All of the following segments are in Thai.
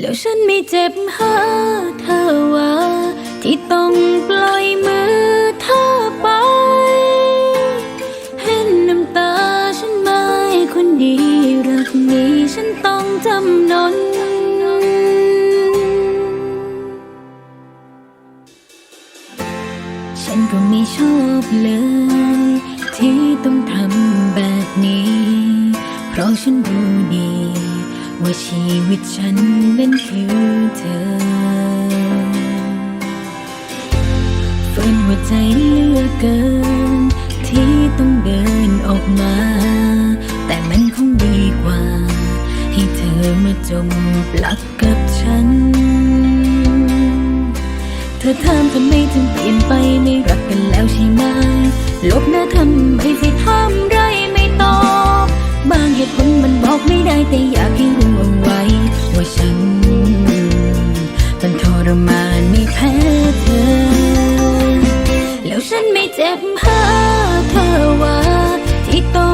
แล้วฉันไม่เจ็บหาเธอว่า ที่ต้องปล่อยมือเธอไป เห็นน้ำตาฉันไหม่คนดีรักนี้ฉันต้องจำนนฉันก็ไม่ชอบเลย ที่ต้องทำแบบนี้ เพราะฉันรู้ดี ว่าชีวิตฉันนั้นคือเธอฝืนหัวใจเลือกเกิน ที่ต้องเดินออกมา แต่มันคงดีกว่า ให้เธอมาจมปลักกับฉัน เธอถามทำไมถึงเปลี่ยนไปไม่รักกันแล้วใช่ไหมลบหน้าทำไมสิทำไรไม่ตอบบางเหตุผลมันบอกไม่ได้แต่อยากให้ มันทรมานไม่แพ้เธอ แล้วฉันไม่เจ็บหาเธอว่าที่ต้อง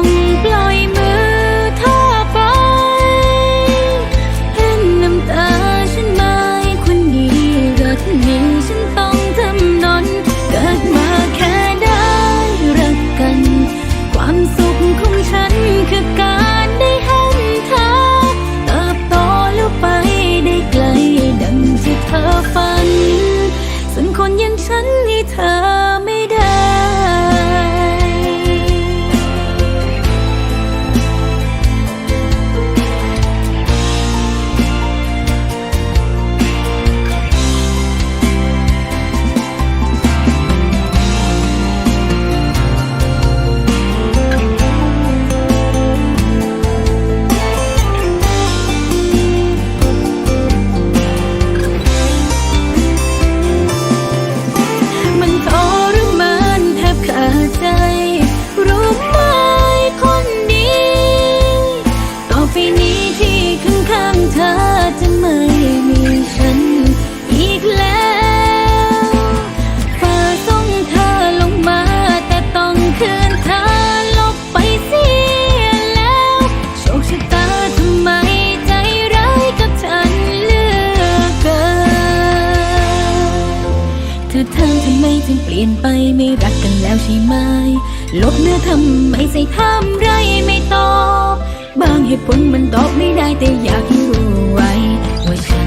ฉันให้เธอไม่ได้ อทามทำไมถึงเปลี่ยนไปไม่รักกันแล้วใช่ไหม ลบเนื้อทำไมใส่ทำไรไม่ตอบ บางเหตุผลมันตอบไม่ได้แต่อยากให้รู้ไว้ว่าเธอ